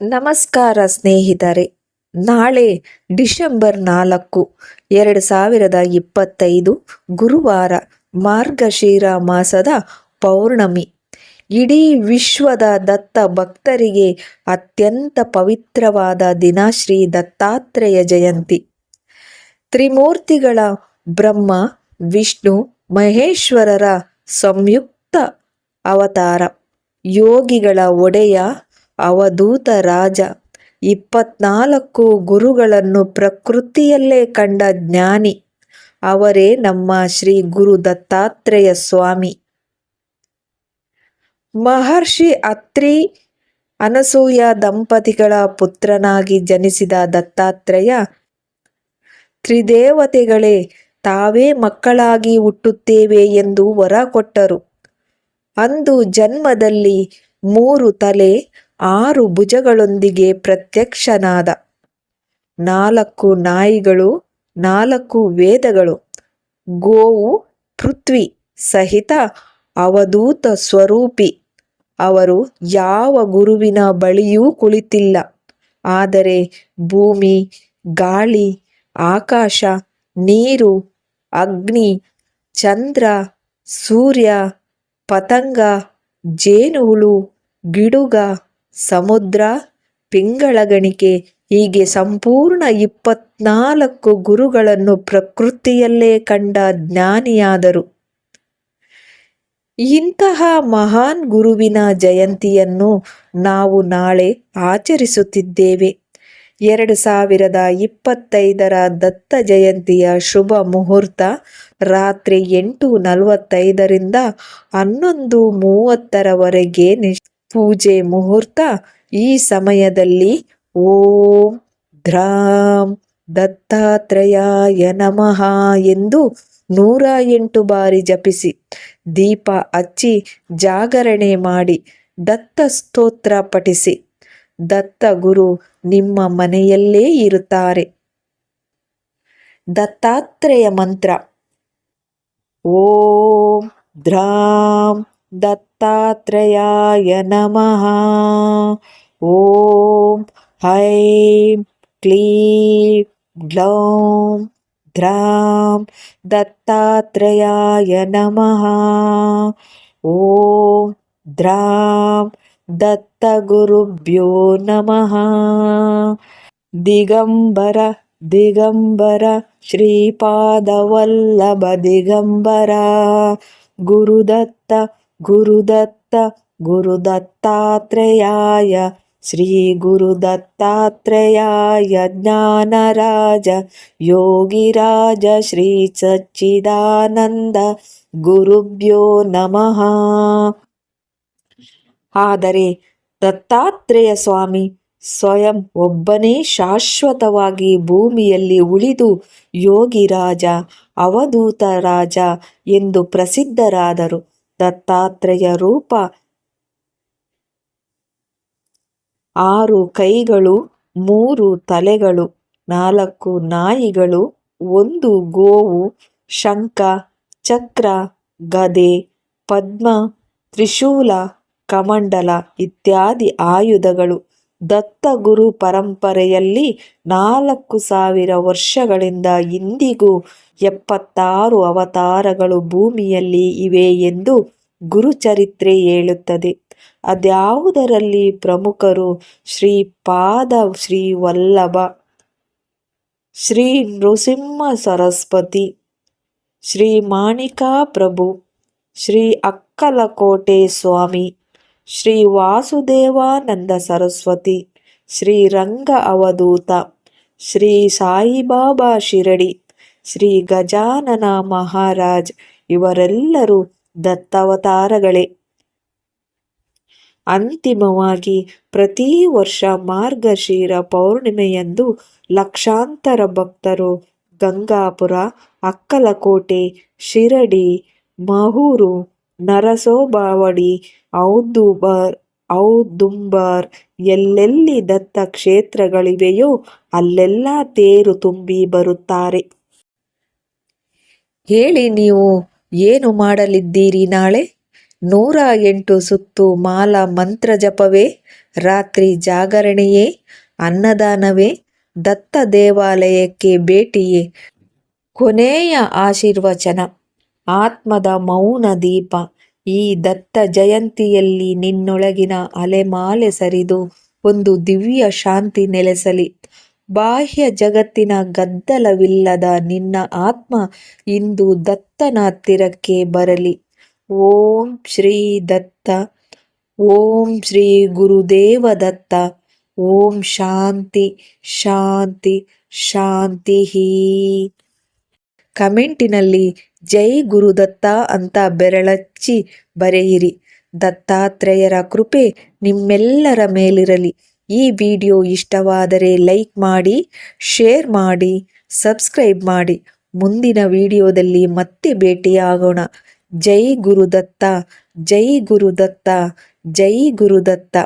ನಮಸ್ಕಾರ ಸ್ನೇಹಿತರೆ. ನಾಳೆ ಡಿಸೆಂಬರ್ ನಾಲ್ಕು, ಎರಡು ಸಾವಿರದ ಇಪ್ಪತ್ತೈದು ಗುರುವಾರ ಮಾರ್ಗಶಿರ ಮಾಸದ ಪೌರ್ಣಮಿ. ಇಡೀ ವಿಶ್ವದ ದತ್ತ ಭಕ್ತರಿಗೆ ಅತ್ಯಂತ ಪವಿತ್ರವಾದ ದಿನ ಶ್ರೀ ದತ್ತಾತ್ರೇಯ ಜಯಂತಿ. ತ್ರಿಮೂರ್ತಿಗಳ ಬ್ರಹ್ಮ, ವಿಷ್ಣು, ಮಹೇಶ್ವರರ ಸಂಯುಕ್ತ ಅವತಾರ. ಯೋಗಿಗಳ ಒಡೆಯ ಅವಧೂತ ರಾಜ ಇಪ್ಪತ್ನಾಲ್ಕು ಗುರುಗಳನ್ನು ಪ್ರಕೃತಿಯಲ್ಲೇ ಕಂಡ ಜ್ಞಾನಿ. ಅವರೇ ನಮ್ಮ ಶ್ರೀ ಗುರು ದತ್ತಾತ್ರೇಯ ಸ್ವಾಮಿ. ಮಹರ್ಷಿ ಅತ್ರಿ ಅನಸೂಯ ದಂಪತಿಗಳ ಪುತ್ರನಾಗಿ ಜನಿಸಿದ ದತ್ತಾತ್ರೇಯ, ತ್ರಿದೇವತೆಗಳೇ, ತಾವೇ ಮಕ್ಕಳಾಗಿ ಹುಟ್ಟುತ್ತೇವೆ ಎಂದು ವರ ಕೊಟ್ಟರು. ಅಂದು ಜನ್ಮದಲ್ಲಿ ಮೂರು ತಲೆ ಆರು ಭುಜಗಳೊಂದಿಗೆ ಪ್ರತ್ಯಕ್ಷನಾದ. ನಾಲ್ಕು ನಾಯಿಗಳು, ನಾಲ್ಕು ವೇದಗಳು, ಗೋವು, ಪೃಥ್ವಿ ಸಹಿತ ಅವಧೂತ ಸ್ವರೂಪಿ. ಅವರು ಯಾವ ಗುರುವಿನ ಬಳಿಯೂ ಕುಳಿತಿಲ್ಲ. ಆದರೆ ಭೂಮಿ, ಗಾಳಿ, ಆಕಾಶ, ನೀರು, ಅಗ್ನಿ, ಚಂದ್ರ, ಸೂರ್ಯ, ಪತಂಗ, ಜೇನುಹುಳು, ಗಿಡುಗ ಸಮುದ್ರ ಪಿಂಗಳಗಣಿಕೆ ಹೀಗೆ ಸಂಪೂರ್ಣ ಇಪ್ಪತ್ನಾಲ್ಕು ಗುರುಗಳನ್ನು ಪ್ರಕೃತಿಯಲ್ಲೇ ಕಂಡ ಜ್ಞಾನಿಯಾದರು. ಇಂತಹ ಮಹಾನ್ ಗುರುವಿನ ಜಯಂತಿಯನ್ನು ನಾವು ನಾಳೆ ಆಚರಿಸುತ್ತಿದ್ದೇವೆ. ಎರಡು ಸಾವಿರದ ಇಪ್ಪತ್ತೈದರ ದತ್ತ ಜಯಂತಿಯ ಶುಭ ಮುಹೂರ್ತ ರಾತ್ರಿ ಎಂಟು ನಲವತ್ತೈದರಿಂದ ಹನ್ನೊಂದು ಮೂವತ್ತರವರೆಗೆ ನಿಶ್ ಪೂಜೆ ಮುಹೂರ್ತ ಈ ಸಮಯದಲ್ಲಿ ಓಂ ಧ್ರಾಂ ದತ್ತಾತ್ರೇಯಾಯ ನಮಃ ಎಂದು ನೂರ ಎಂಟು ಬಾರಿ ಜಪಿಸಿ ದೀಪ ಹಚ್ಚಿ ಜಾಗರಣೆ ಮಾಡಿ ದತ್ತ ಸ್ತೋತ್ರ ಪಠಿಸಿ. ದತ್ತ ಗುರು ನಿಮ್ಮ ಮನೆಯಲ್ಲೇ ಇರುತ್ತಾರೆ. ದತ್ತಾತ್ರೇಯ ಮಂತ್ರ. ಓಂ ಧ್ರಾಂ दत्तात्रयाय नमः। ॐ ऐं क्लीं ग्लौं द्रां दत्तात्रयाय नमः। ॐ द्रां दत्तगुरुभ्यो नमः। दिगम्बर दिगम्बर श्रीपादवल्लभदिगम्बर गुरुदत्त ಗುರುದತ್ತ ಗುರುದತ್ತಾತ್ರೇಯಾಯ, ಶ್ರೀ ಗುರುದತ್ತಾತ್ರೇಯಾಯ ಜ್ಞಾನರಾಜ, ಯೋಗಿರಾಜ ಶ್ರೀ ಸಚ್ಚಿದಾನಂದ, ಗುರುಭ್ಯೋ ನಮಃ. ಆದರೆ ದತ್ತಾತ್ರೇಯ ಸ್ವಾಮಿ ಸ್ವಯಂ ಒಬ್ಬನೇ ಶಾಶ್ವತವಾಗಿ ಭೂಮಿಯಲ್ಲಿ ಉಳಿದು ಯೋಗಿರಾಜ ಅವಧೂತ ರಾಜ ಎಂದು ಪ್ರಸಿದ್ಧರಾದರು. ದತ್ತಾತ್ರೇಯ ರೂಪ. ಆರು ಕೈಗಳು, ಮೂರು ತಲೆಗಳು, ನಾಲ್ಕು ನಾಯಿಗಳು, ಒಂದು ಗೋವು, ಶಂಖ, ಚಕ್ರ, ಗದೆ, ಪದ್ಮ, ತ್ರಿಶೂಲ, ಕಮಂಡಲ ಇತ್ಯಾದಿ ಆಯುಧಗಳು. ದತ್ತ ಗುರು ಪರಂಪರೆಯಲ್ಲಿ ನಾಲ್ಕು ಸಾವಿರ ವರ್ಷಗಳಿಂದ ಇಂದಿಗೂ ಎಪ್ಪತ್ತಾರು ಅವತಾರಗಳು ಭೂಮಿಯಲ್ಲಿ ಇವೆ ಎಂದು ಗುರುಚರಿತ್ರೆ ಹೇಳುತ್ತದೆ. ಅದ್ಯಾವುದರಲ್ಲಿ ಪ್ರಮುಖರು? ಶ್ರೀಪಾದ ಶ್ರೀ ವಲ್ಲಭ, ಶ್ರೀ ನೃಸಿಂಹ ಸರಸ್ವತಿ, ಶ್ರೀ ಮಾಣಿಕಾ ಪ್ರಭು ಶ್ರೀ ಅಕ್ಕಲಕೋಟೆ ಸ್ವಾಮಿ ಶ್ರೀ ವಾಸುದೇವಾನಂದ ಸರಸ್ವತಿ, ಶ್ರೀ ರಂಗ ಅವಧೂತ, ಶ್ರೀ ಸಾಯಿಬಾಬಾ ಶಿರಡಿ, ಶ್ರೀ ಗಜಾನನ ಮಹಾರಾಜ್, ಇವರೆಲ್ಲರೂ ದತ್ತಾವತಾರಗಳೇ. ಅಂತಿಮವಾಗಿ ಪ್ರತಿ ವರ್ಷ ಮಾರ್ಗಶಿರ ಪೌರ್ಣಿಮೆಯಂದು ಲಕ್ಷಾಂತರ ಭಕ್ತರು ಗಂಗಾಪುರ, ಅಕ್ಕಲಕೋಟೆ, ಶಿರಡಿ, ಮಹೂರು ನರಸೋಬಾವಡಿ, ಔದುಬರ್, ಔದುಂಬರ್, ಎಲ್ಲೆಲ್ಲಿ ದತ್ತ ಕ್ಷೇತ್ರಗಳಿವೆಯೋ ಅಲ್ಲೆಲ್ಲ ತೇರು ತುಂಬಿ ಬರುತ್ತಾರೆ. ಹೇಳಿ ನೀವು ಏನು ಮಾಡಲಿದ್ದೀರಿ ನಾಳೆ? ನೂರ ಎಂಟು ಸುತ್ತು ಮಾಲ ಮಂತ್ರ ಜಪವೇ, ರಾತ್ರಿ ಜಾಗರಣೆಯೇ, ಅನ್ನದಾನವೇ, ದತ್ತ ದೇವಾಲಯಕ್ಕೆ ಭೇಟಿಯೇ. ಕೊನೆಯ ಆಶೀರ್ವಚನ. ಆತ್ಮದ ಮೌನ ದೀಪ. ಈ ದತ್ತ ಜಯಂತಿಯಲ್ಲಿ ನಿನ್ನೊಳಗಿನ ಅಲೆಮಾಲೆ ಸರಿದು ಒಂದು ದಿವ್ಯ ಶಾಂತಿ ನೆಲೆಸಲಿ. ಬಾಹ್ಯ ಜಗತ್ತಿನ ಗದ್ದಲವಿಲ್ಲದ ನಿನ್ನ ಆತ್ಮ ಇಂದು ದತ್ತನ ಹತ್ತಿರಕ್ಕೆ ಬರಲಿ. ಓಂ ಶ್ರೀ ದತ್ತ, ಓಂ ಶ್ರೀ ಗುರುದೇವ ದತ್ತ, ಓಂ ಶಾಂತಿ ಶಾಂತಿ ಶಾಂತಿ ಕಮೆಂಟಿನಲ್ಲಿ ಜೈ ಗುರುದತ್ತ ಅಂತ ಬೆರಳಚ್ಚಿ ಬರೆಯಿರಿ. ದತ್ತಾತ್ರೇಯರ ಕೃಪೆ ನಿಮ್ಮೆಲ್ಲರ ಮೇಲಿರಲಿ. ಈ ವಿಡಿಯೋ ಇಷ್ಟವಾದರೆ ಲೈಕ್ ಮಾಡಿ, ಶೇರ್ ಮಾಡಿ, ಸಬ್ಸ್ಕ್ರೈಬ್ ಮಾಡಿ. ಮುಂದಿನ ವಿಡಿಯೋದಲ್ಲಿ ಮತ್ತೆ ಭೇಟಿಯಾಗೋಣ. ಜೈ ಗುರುದತ್ತ ಜೈ ಗುರುದತ್ತ ಜೈ ಗುರುದತ್ತ.